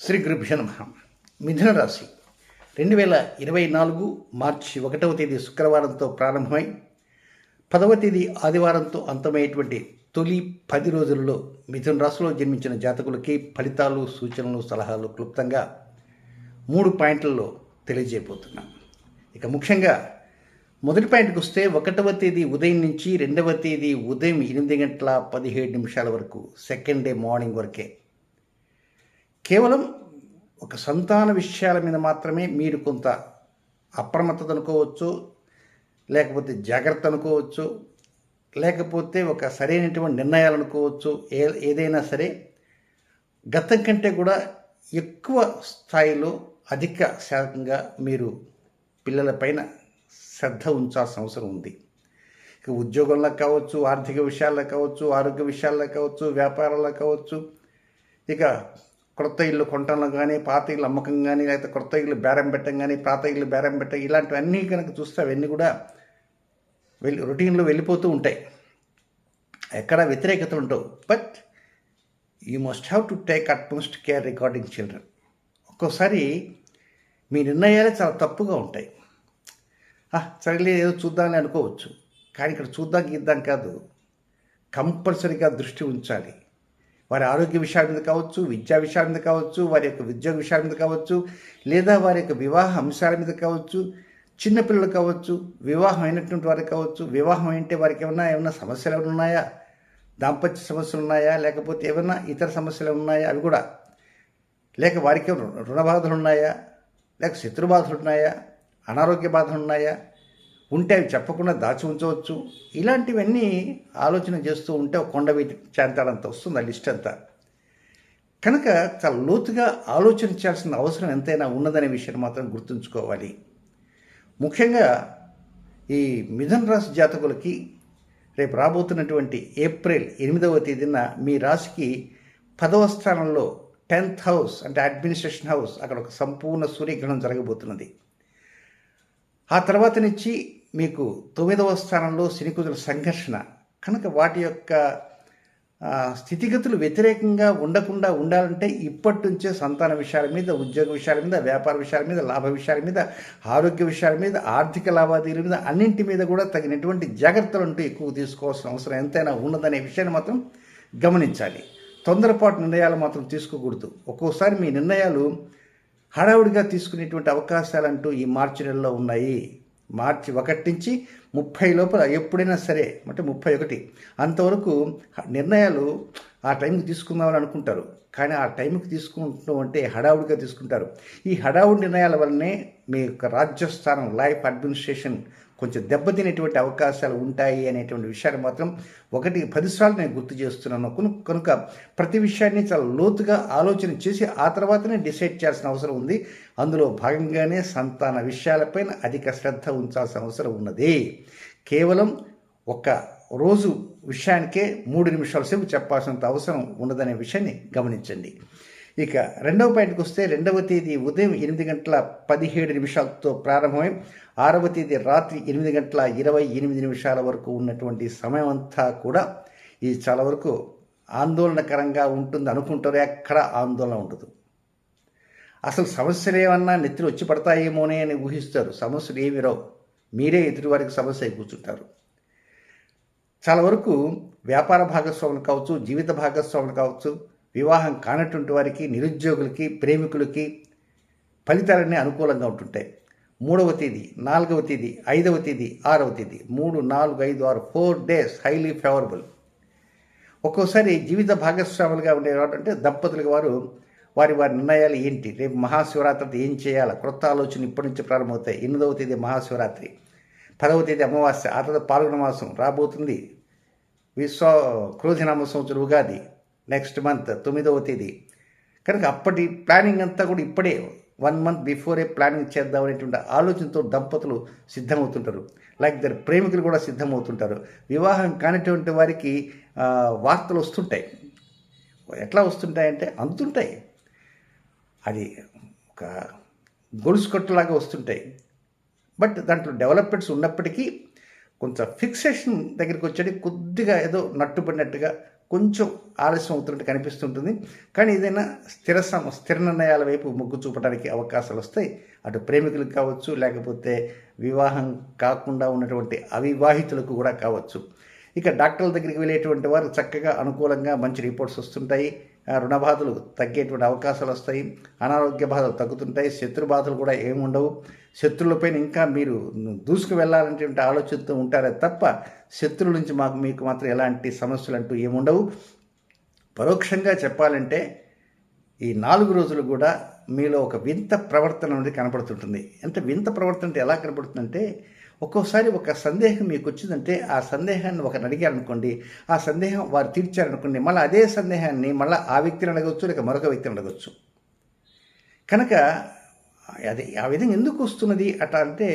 శ్రీ గురుభ్య నమ. మిథున రాశి. రెండు వేల ఇరవై నాలుగు మార్చి ఒకటవ తేదీ శుక్రవారంతో ప్రారంభమై పదవ తేదీ ఆదివారంతో అంతమయ్యేటువంటి తొలి పది రోజుల్లో మిథున రాశిలో జన్మించిన జాతకులకి ఫలితాలు సూచనలు సలహాలు క్లుప్తంగా మూడు పాయింట్లలో తెలియజేయబోతున్నాం. ఇక ముఖ్యంగా మొదటి పాయింట్కి వస్తే ఒకటవ తేదీ ఉదయం నుంచి రెండవ తేదీ ఉదయం ఎనిమిది గంటల పదిహేడు నిమిషాల వరకు సెకండ్ డే మార్నింగ్ వరకే కేవలం ఒక సంతాన విషయాల మీద మాత్రమే మీరు కొంత అప్రమత్తత అనుకోవచ్చు లేకపోతే జాగ్రత్త అనుకోవచ్చు లేకపోతే ఒక సరైనటువంటి నిర్ణయాలు అనుకోవచ్చు ఏ ఏదైనా సరే గతం కంటే కూడా ఎక్కువ స్థాయిలో అధిక శాతంగా మీరు పిల్లలపైన శ్రద్ధ ఉంచాల్సిన అవసరం ఉంది. ఇక ఉద్యోగంలో కావచ్చు ఆర్థిక విషయాల్లో కావచ్చు ఆరోగ్య విషయాల్లో కావచ్చు వ్యాపారాల్లో కావచ్చు ఇక కొత్త ఇల్లు కొనటంలో కానీ పాత ఇల్లు అమ్మకం కానీ లేకపోతే కొత్త ఇల్లు బేరం పెట్టం కానీ పాత ఇల్లు బేరం పెట్టం ఇలాంటివన్నీ కనుక చూస్తే అవన్నీ కూడా వెళ్ళి రొటీన్లో వెళ్ళిపోతూ ఉంటాయి. ఎక్కడ వ్యతిరేకతలు ఉండవు. But you must have to take utmost care recording children. ఒక్కోసారి మీ నిర్ణయాలే చాలా తప్పుగా ఉంటాయి. సరేలే ఏదో చూద్దామని అనుకోవచ్చు. కానీ ఇక్కడ చూద్దాం గీద్దాం కాదు. కంపల్సరీగా దృష్టి ఉంచాలి. వారి ఆరోగ్య విషయాల మీద కావచ్చు విద్యా విషయాల మీద కావచ్చు వారి యొక్క ఉద్యోగ విషయాల మీద కావచ్చు లేదా వారి యొక్క వివాహ అంశాల మీద కావచ్చు చిన్నపిల్లలు కావచ్చు వివాహం అయినటువంటి వారికి కావచ్చు వివాహం అంటే వారికి ఏమన్నా ఏమైనా సమస్యలు ఏమైనా ఉన్నాయా? దాంపత్య సమస్యలు ఉన్నాయా? లేకపోతే ఏమైనా ఇతర సమస్యలు ఉన్నాయా? అవి కూడా. లేక వారికి రుణ బాధలు ఉన్నాయా? లేక శత్రు బాధలు ఉన్నాయా? అనారోగ్య బాధలు ఉన్నాయా? ఉంటే అవి చెప్పకుండా దాచి ఉంచవచ్చు. ఇలాంటివన్నీ ఆలోచన చేస్తూ ఉంటే కొండ వీటి చేంతాడంత వస్తుంది ఆ లిస్ట్ అంతా. కనుక చాలా లోతుగా ఆలోచించాల్సిన అవసరం ఎంతైనా ఉన్నదనే విషయాన్ని మాత్రం గుర్తుంచుకోవాలి. ముఖ్యంగా ఈ మిథున రాశి జాతకులకి రేపు రాబోతున్నటువంటి ఏప్రిల్ ఎనిమిదవ తేదీన మీ రాశికి పదవ స్థానంలో టెన్త్ హౌస్ అంటే అడ్మినిస్ట్రేషన్ హౌస్ అక్కడ ఒక సంపూర్ణ సూర్యగ్రహణం జరగబోతున్నది. ఆ తర్వాత నుంచి మీకు తొమ్మిదవ స్థానంలో శనికుజుల సంఘర్షణ. కనుక వాటి యొక్క స్థితిగతులు వ్యతిరేకంగా ఉండకుండా ఉండాలంటే ఇప్పటి నుంచే సంతాన విషయాల మీద ఉద్యోగ విషయాల మీద వ్యాపార విషయాల మీద లాభ విషయాల మీద ఆరోగ్య విషయాల మీద ఆర్థిక లావాదేవీల మీద అన్నింటి మీద కూడా తగినటువంటి జాగ్రత్తలు అంటూ ఎక్కువ తీసుకోవాల్సిన అవసరం ఎంతైనా ఉన్నదనే విషయాన్ని మాత్రం గమనించాలి. తొందరపాటు నిర్ణయాలు మాత్రం తీసుకోకూడదు. ఒక్కోసారి మీ నిర్ణయాలు హడావుడిగా తీసుకునేటువంటి అవకాశాలంటూ ఈ మార్చి నెలలో ఉన్నాయి. మార్చి ఒకటి నుంచి ముప్పై లోపల ఎప్పుడైనా సరే అంటే ముప్పై ఒకటి అంతవరకు నిర్ణయాలు ఆ టైంకి తీసుకుందామని అనుకుంటారు. కానీ ఆ టైంకి తీసుకుంటాం అంటే హడావుడిగా తీసుకుంటారు. ఈ హడావుడి నిర్ణయాల వల్లనే మీ యొక్క రాజ్యస్థానం లైఫ్ అడ్మినిస్ట్రేషన్ కొంచెం దెబ్బతినేటువంటి అవకాశాలు ఉంటాయి అనేటువంటి విషయాన్ని మాత్రం ఒకటి పదిసార్లు నేను గుర్తు చేస్తున్నాను. కనుక ప్రతి విషయాన్ని చాలా లోతుగా ఆలోచన చేసి ఆ తర్వాతనే డిసైడ్ చేయాల్సిన అవసరం ఉంది. అందులో భాగంగానే సంతాన విషయాలపైన అధిక శ్రద్ధ ఉంచాల్సిన అవసరం ఉన్నది. కేవలం ఒక రోజు విషయానికే మూడు నిమిషాల సేపు చెప్పాల్సినంత అవసరం ఉండదనే విషయాన్ని గమనించండి. ఇక రెండవ పాయింట్కి వస్తే రెండవ తేదీ ఉదయం ఎనిమిది గంటల పదిహేడు నిమిషాలతో ప్రారంభమై ఆరవ తేదీ రాత్రి ఎనిమిది గంటల ఇరవై ఎనిమిది నిమిషాల వరకు ఉన్నటువంటి సమయం అంతా కూడా ఇది చాలా వరకు ఆందోళనకరంగా ఉంటుంది అనుకుంటారు ఎక్కడ ఆందోళన ఉండదు. అసలు సమస్యలు ఏమన్నా నెత్తిని వచ్చి పడతాయేమోనే అని ఊహిస్తారు. సమస్యలు ఏమి రావు. మీరే ఎదుటివారికి సమస్య కూర్చుంటారు. చాలా వరకు వ్యాపార భాగస్వాములు కావచ్చు జీవిత భాగస్వాములు కావచ్చు వివాహం కానటువంటి వారికి నిరుద్యోగులకి ప్రేమికులకి ఫలితాలన్నీ అనుకూలంగా ఉంటుంటాయి. మూడవ తేదీ నాలుగవ తేదీ ఐదవ తేదీ ఆరవ తేదీ. మూడు నాలుగు ఐదు ఆరు ఫోర్ డేస్ హైలీ ఫేవరబుల్. ఒక్కోసారి జీవిత భాగస్వాములుగా ఉండేవాడు అంటే దంపతులుగా వారు వారి వారి నిర్ణయాలు ఏంటి? రేపు మహాశివరాత్రి ఏం చేయాలి? క్రొత్త ఆలోచన ఇప్పటి నుంచి ప్రారంభమవుతాయి. ఎనిమిదవ తేదీ మహాశివరాత్రి. పదవ తేదీ అమావాస్య. ఆ తర్వాత పాల్గొన మాసం రాబోతుంది. విశ్వ క్రోధినామ సంవత్సరం ఉగాది. నెక్స్ట్ మంత్ తొమ్మిదవ తేదీ. కనుక అప్పటి ప్లానింగ్ అంతా కూడా ఇప్పుడే వన్ మంత్ బిఫోరే ప్లానింగ్ చేద్దాం అనేటువంటి ఆలోచనతో దంపతులు సిద్ధమవుతుంటారు. లైక్ దర్ ప్రేమికులు కూడా సిద్ధమవుతుంటారు. వివాహం కానిటువంటి వారికి వార్తలు వస్తుంటాయి. ఎట్లా వస్తుంటాయంటే అంతుంటాయి. అది ఒక గొలుసు కట్టులాగా వస్తుంటాయి. బట్ దాంట్లో డెవలప్మెంట్స్ ఉన్నప్పటికీ కొంచెం ఫిక్సేషన్ దగ్గరికి వచ్చేది కొద్దిగా ఏదో నట్టుపడినట్టుగా కొంచెం ఆలస్యం అవుతున్నట్టు కనిపిస్తుంటుంది. కానీ ఏదైనా స్థిర సమ స్థిర నిర్ణయాల వైపు మొగ్గు చూపడానికి అవకాశాలు వస్తాయి. అటు ప్రేమికులకు కావచ్చు లేకపోతే వివాహం కాకుండా ఉన్నటువంటి అవివాహితులకు కూడా కావచ్చు. ఇక డాక్టర్ల దగ్గరికి వెళ్ళేటువంటి వారు చక్కగా అనుకూలంగా మంచి రిపోర్ట్స్ వస్తుంటాయి. రుణ బాధలు తగ్గేటువంటి అవకాశాలు వస్తాయి. అనారోగ్య బాధలు తగ్గుతుంటాయి. శత్రు బాధలు కూడా ఏమి ఉండవు. శత్రువులపైన ఇంకా మీరు దూసుకు వెళ్ళాలనేటువంటి ఆలోచనతో ఉంటారే తప్ప శత్రువుల నుంచి మాకు మీకు మాత్రం ఎలాంటి సమస్యలు అంటూ ఏముండవు పరోక్షంగా చెప్పాలంటే ఈ నాలుగు రోజులు కూడా మీలో ఒక వింత ప్రవర్తన అనేది కనపడుతుంటుంది. అంటే వింత ప్రవర్తన అంటే ఎలా కనపడుతుందంటే ఒక్కోసారి ఒక సందేహం మీకు వచ్చిందంటే ఆ సందేహాన్ని ఒకరిని అడిగారనుకోండి ఆ సందేహం వారు తీర్చారనుకోండి మళ్ళీ అదే సందేహాన్ని మళ్ళీ ఆ వ్యక్తిని అడగవచ్చు లేక మరొక వ్యక్తిని అడగవచ్చు కనుక అది ఆ విధంగా ఎందుకు వస్తున్నది అట అంటే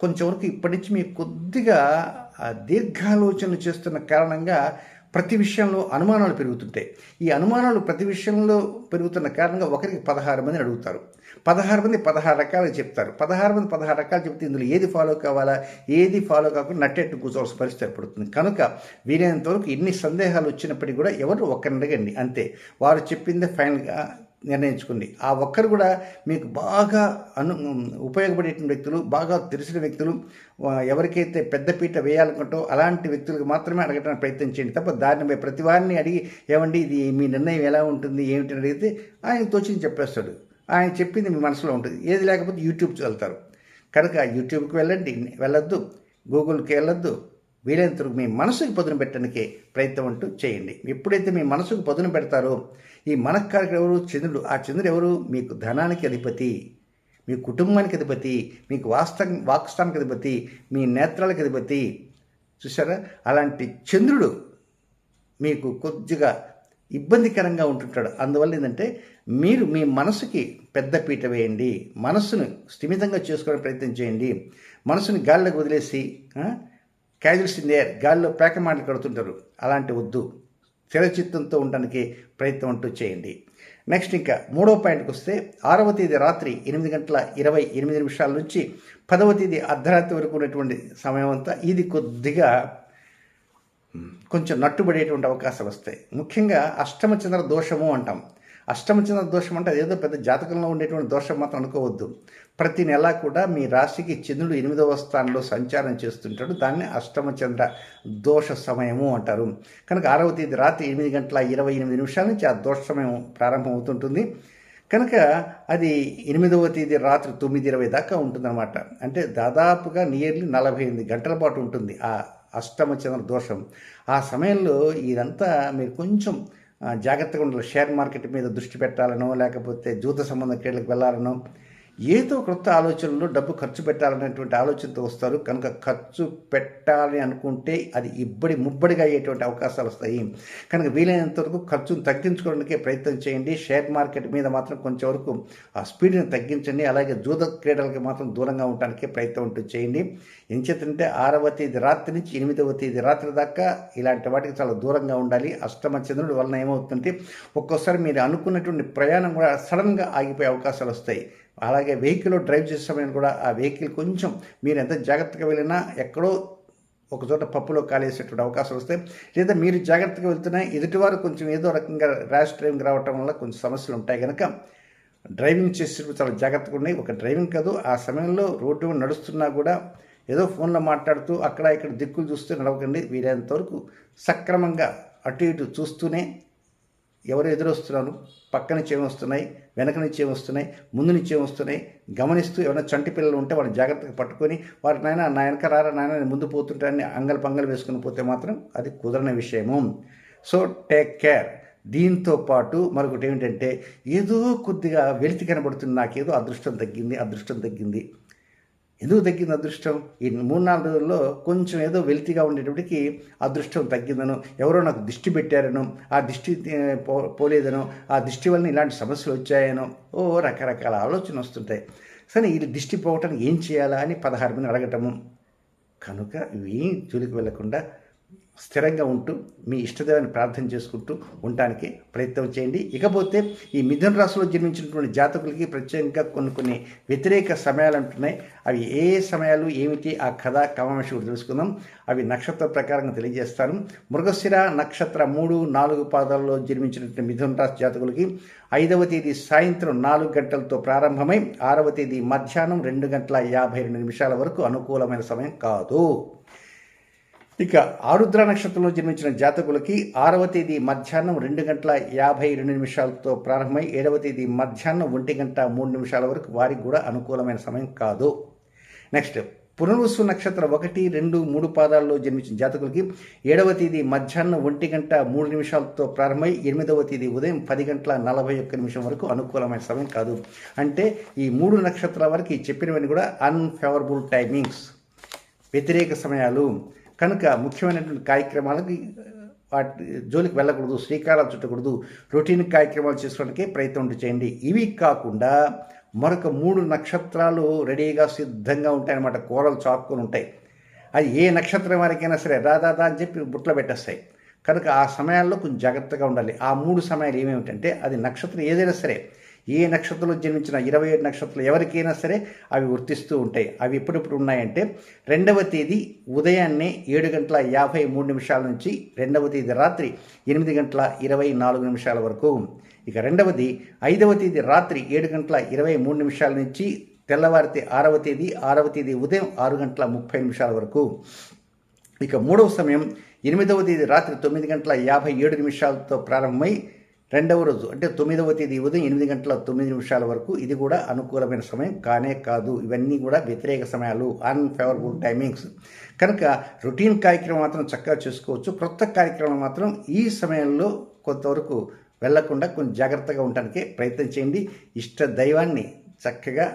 కొంచెం వరకు ఇప్పటి నుంచి మీకు కొద్దిగా దీర్ఘాలోచనలు చేస్తున్న కారణంగా ప్రతి విషయంలో అనుమానాలు పెరుగుతుంటాయి ఈ అనుమానాలు ప్రతి విషయంలో పెరుగుతున్న కారణంగా ఒకరికి పదహారు మందిని అడుగుతారు. పదహారు మంది పదహారు రకాలు చెప్తారు. పదహారు మంది పదహారు రకాలు చెప్తే ఇందులో ఏది ఫాలో కావాలా? ఏది ఫాలో కాకుండా నట్టెట్టు కూర్చోవాల్సిన పరిస్థితి ఏర్పడుతుంది. కనుక వీలైనంత వరకు ఎన్ని సందేహాలు వచ్చినప్పటికీ కూడా ఎవరు ఒక్కరిని అడగండి అంతే. వారు చెప్పింది ఫైనల్గా నిర్ణయించుకోండి ఆ ఒక్కరు కూడా మీకు బాగా అను ఉపయోగపడేటువంటి వ్యక్తులు బాగా తెలిసిన వ్యక్తులు ఎవరికైతే పెద్దపీట వేయాలనుకుంటో అలాంటి వ్యక్తులకు మాత్రమే అడగడానికి ప్రయత్నం చేయండి. తప్ప దానిపై ప్రతి వారిని అడిగి ఏమండి ఇది మీ నిర్ణయం ఎలా ఉంటుంది? ఏమిటి? అని అడిగితే ఆయన తోచింది చెప్పేస్తాడు. ఆయన చెప్పింది మీ మనసులో ఉంటుంది. ఏది లేకపోతే యూట్యూబ్ వెళ్తారు. కనుక యూట్యూబ్కి వెళ్ళండి వెళ్ళొద్దు. గూగుల్కి వెళ్ళొద్దు. వీలైనంత మీ మనసుకు పదును పెట్టడానికి ప్రయత్నం అంటూ చేయండి. ఎప్పుడైతే మీ మనసుకు పదును పెడతారో ఈ మనఃకారకుడు ఎవరు? చంద్రుడు. ఆ చంద్రుడు ఎవరు? మీకు ధనానికి అధిపతి మీ కుటుంబానికి అధిపతి మీకు వాస్త వాక్స్థానికి అధిపతి మీ నేత్రాలకు అధిపతి. చూసారా అలాంటి చంద్రుడు మీకు కొద్దిగా ఇబ్బందికరంగా ఉంటుంటాడు. అందువల్ల ఏంటంటే మీరు మీ మనసుకి పెద్ద పీట వేయండి. మనసును స్థిమితంగా చేసుకోవడం ప్రయత్నం చేయండి. మనసుని గాల్లోకి వదిలేసి క్యాజువల్స్ ఇన్ ఎయిర్ గాల్లో పేక మాటలు కడుతుంటారు. అలాంటి వద్దు. స్థిరచిత్తంతో ఉండడానికి ప్రయత్నం అంటూ చేయండి. నెక్స్ట్ ఇంకా మూడో పాయింట్కి వస్తే ఆరవ తేదీ రాత్రి ఎనిమిది గంటల ఇరవై ఎనిమిది నిమిషాల నుంచి పదవ తేదీ అర్ధరాత్రి వరకు ఉన్నటువంటి సమయం అంతా ఇది కొద్దిగా కొంచెం నట్టుబడేటువంటి అవకాశాలు వస్తాయి. ముఖ్యంగా అష్టమ చంద్ర దోషము అంటాం. అష్టమచంద్ర దోషం అంటే అదేదో పెద్ద జాతకంలో ఉండేటువంటి దోషం మాత్రం అనుకోవద్దు. ప్రతి నెల కూడా మీ రాశికి చంద్రుడు ఎనిమిదవ స్థానంలో సంచారం చేస్తుంటాడు. దాన్ని అష్టమచంద్ర దోష సమయము అంటారు. కనుక ఆరవ తేదీ రాత్రి ఎనిమిది గంటల ఇరవై ఎనిమిది నిమిషాల నుంచి ఆ దోష సమయం ప్రారంభమవుతుంటుంది. కనుక అది ఎనిమిదవ తేదీ రాత్రి తొమ్మిది ఇరవై దాకా ఉంటుందన్నమాట. అంటే దాదాపుగా నియర్లీ నలభై ఎనిమిది గంటల పాటు ఉంటుంది ఆ అష్టమచంద్ర దోషం. ఆ సమయంలో ఇదంతా మీరు కొంచెం జాగ్రత్తగా ఉండాలి. షేర్ మార్కెట్ మీద దృష్టి పెట్టాలనో లేకపోతే జూత సంబంధ క్రీడలకు వెళ్ళాలనో ఏదో కొత్త ఆలోచనలో డబ్బు ఖర్చు పెట్టాలనేటువంటి ఆలోచనతో వస్తారు. కనుక ఖర్చు పెట్టాలని అనుకుంటే అది ఇబ్బడి ముబ్బడిగా అయ్యేటువంటి అవకాశాలు వస్తాయి. కనుక వీలైనంత వరకు ఖర్చును తగ్గించుకోవడానికే ప్రయత్నం చేయండి. షేర్ మార్కెట్ మీద మాత్రం కొంచెం వరకు ఆ స్పీడ్ని తగ్గించండి. అలాగే జూద క్రీడలకి మాత్రం దూరంగా ఉండటానికే ప్రయత్నం ఉంటూ చేయండి. ఎంచేతంటే ఆరవ తేదీ రాత్రి నుంచి ఎనిమిదవ తేదీ రాత్రి దాకా ఇలాంటి వాటికి చాలా దూరంగా ఉండాలి. అష్టమ చంద్రుడు వలన ఏమవుతుందంటే ఒక్కోసారి మీరు అనుకున్నటువంటి ప్రయాణం కూడా సడన్గా ఆగిపోయే అవకాశాలు వస్తాయి. అలాగే వెహికల్లో డ్రైవ్ చేసే సమయంలో కూడా ఆ వెహికల్ కొంచెం మీరు ఎంత జాగ్రత్తగా వెళ్ళినా ఎక్కడో ఒక చోట పప్పులో కాలేసేటువంటి అవకాశం వస్తే లేదా మీరు జాగ్రత్తగా వెళ్తున్నా ఎదుటివారు కొంచెం ఏదో రకంగా ర్యాష్ డ్రైవింగ్ రావటం వల్ల కొంచెం సమస్యలు ఉంటాయి కనుక డ్రైవింగ్ చేసేటప్పుడు చాలా జాగ్రత్తగా ఉన్నాయి ఒక డ్రైవింగ్ కాదు ఆ సమయంలో రోడ్డు నడుస్తున్నా కూడా ఏదో ఫోన్లో మాట్లాడుతూ అక్కడ ఇక్కడ దిక్కులు చూస్తూ నడవకండి. వీలైనంత వరకు సక్రమంగా అటు ఇటు చూస్తూనే ఎవరు ఎదురొస్తున్నారు పక్క నుంచి ఏమొస్తున్నాయి వెనక నుంచి ఏమొస్తున్నాయి ముందు నుంచి ఏమొస్తున్నాయి గమనిస్తూ ఏమైనా చంటి పిల్లలు ఉంటే వాళ్ళని జాగ్రత్తగా పట్టుకొని వారి నాయన నా వెనక రారా నాయన నేను ముందు పోతుంటారని అంగల్ పంగల్ వేసుకుని పోతే మాత్రం అది కుదరని విషయము. సో టేక్ కేర్ దీంతో పాటు మరొకటి ఏమిటంటే ఏదో కొద్దిగా వెలితి కనబడుతుంది నాకేదో అదృష్టం తగ్గింది అదృష్టం తగ్గింది. ఎందుకు తగ్గింది అదృష్టం? ఈ మూడు నాలుగు రోజుల్లో కొంచెం ఏదో వెలితిగా ఉండేటప్పటికి అదృష్టం తగ్గిందను ఎవరో నాకు దిష్టి పెట్టారనో ఆ దిష్టి పో పోలేదనో ఆ దిష్టి వలన ఇలాంటి సమస్యలు వచ్చాయనో ఓ రకరకాల ఆలోచన వస్తుంటాయి. సరే వీళ్ళు దిష్టి పోవటానికి ఏం చేయాలా అని పదహారు మంది అడగటము. కనుక ఇవేం జోలికి వెళ్ళకుండా స్థిరంగా ఉంటూ మీ ఇష్టదేవాన్ని ప్రార్థన చేసుకుంటూ ఉండటానికి ప్రయత్నం చేయండి. ఇకపోతే ఈ మిథున రాశిలో జన్మించినటువంటి జాతకులకి ప్రత్యేకంగా కొన్ని కొన్ని వ్యతిరేక సమయాలు ఉంటున్నాయి అవి ఏ సమయాలు ఏమిటి? ఆ కథ కమాంశ కూడా తెలుసుకుందాం. అవి నక్షత్ర ప్రకారంగా తెలియజేస్తాను. మృగశిర నక్షత్ర మూడు నాలుగు పాదాల్లో జన్మించినటువంటి మిథున రాశి జాతకులకి ఐదవ తేదీ సాయంత్రం నాలుగు గంటలతో ప్రారంభమై ఆరవ తేదీ మధ్యాహ్నం రెండు గంటల యాభై రెండు నిమిషాల వరకు అనుకూలమైన సమయం కాదు. ఇక ఆరుద్ర నక్షత్రంలో జన్మించిన జాతకులకి ఆరవ తేదీ మధ్యాహ్నం రెండు గంటల యాభై రెండు నిమిషాలతో ప్రారంభమై ఏడవ తేదీ మధ్యాహ్నం ఒంటి గంట మూడు నిమిషాల వరకు వారికి కూడా అనుకూలమైన సమయం కాదు. నెక్స్ట్ పునర్వసు నక్షత్రం ఒకటి రెండు మూడు పాదాల్లో జన్మించిన జాతకులకి ఏడవ తేదీ మధ్యాహ్నం ఒంటి గంట మూడు నిమిషాలతో ప్రారంభమై ఎనిమిదవ తేదీ ఉదయం పది గంటల నలభై ఒక్క నిమిషం వరకు అనుకూలమైన సమయం కాదు. అంటే ఈ మూడు నక్షత్రాల వరకు చెప్పినవన్నీ కూడా అన్ఫేవరబుల్ టైమింగ్స్ వ్యతిరేక సమయాలు. కనుక ముఖ్యమైనటువంటి కార్యక్రమాలకి వాటి జోలికి వెళ్ళకూడదు శ్రీకారాలు చుట్టకూడదు రొటీన్ కార్యక్రమాలు చేసుకోవడానికి ప్రయత్నం చేయండి. ఇవి కాకుండా మరొక మూడు నక్షత్రాలు రెడీగా సిద్ధంగా ఉంటాయన్నమాట కూరలు చాక్కుని ఉంటాయి. అది ఏ నక్షత్రం వారికైనా సరే రాదాదా అని చెప్పి బుట్లో పెట్టేస్తాయి. కనుక ఆ సమయాల్లో కొంచెం జాగ్రత్తగా ఉండాలి. ఆ మూడు సమయాలు ఏమేమిటంటే అది నక్షత్రం ఏదైనా సరే ఏ నక్షత్రంలో జన్మించిన ఇరవై ఏడు నక్షత్రాలు ఎవరికైనా సరే అవి వర్తిస్తూ ఉంటాయి. అవి ఎప్పుడెప్పుడు ఉన్నాయంటే రెండవ తేదీ ఉదయాన్నే ఏడు గంటల యాభై మూడు నిమిషాల నుంచి రెండవ తేదీ రాత్రి ఎనిమిది గంటల ఇరవై నాలుగు నిమిషాల వరకు. ఇక రెండవది ఐదవ తేదీ రాత్రి ఏడు గంటల ఇరవై మూడు నిమిషాల నుంచి తెల్లవారితే ఆరవ తేదీ ఆరవ తేదీ ఉదయం ఆరు గంటల ముప్పై నిమిషాల వరకు. ఇక మూడవ సమయం ఎనిమిదవ తేదీ రాత్రి తొమ్మిది గంటల యాభై ఏడు నిమిషాలతో ప్రారంభమై రెండవ రోజు అంటే తొమ్మిదవ తేదీ ఉదయం ఎనిమిది గంటల తొమ్మిది నిమిషాల వరకు ఇది కూడా అనుకూలమైన సమయం కానే కాదు. ఇవన్నీ కూడా వ్యతిరేక సమయాలు అన్ఫేవరబుల్ టైమింగ్స్ కనుక రొటీన్ కార్యక్రమం మాత్రం చక్కగా చేసుకోవచ్చు. క్రొత్త కార్యక్రమం మాత్రం ఈ సమయంలో కొంతవరకు వెళ్ళకుండా కొంచెం జాగ్రత్తగా ఉండడానికి ప్రయత్నం చేయండి. ఇష్ట దైవాన్ని చక్కగా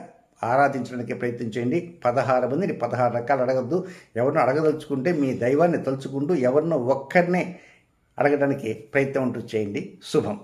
ఆరాధించడానికి ప్రయత్నం చేయండి. పదహారు మందిని పదహారు రకాలు అడగద్దు. ఎవరినో అడగదలుచుకుంటే మీ దైవాన్ని తలుచుకుంటూ ఎవరినో ఒక్కరినే అడగడానికి ప్రయత్నం ఉంటూ చేయండి. శుభం.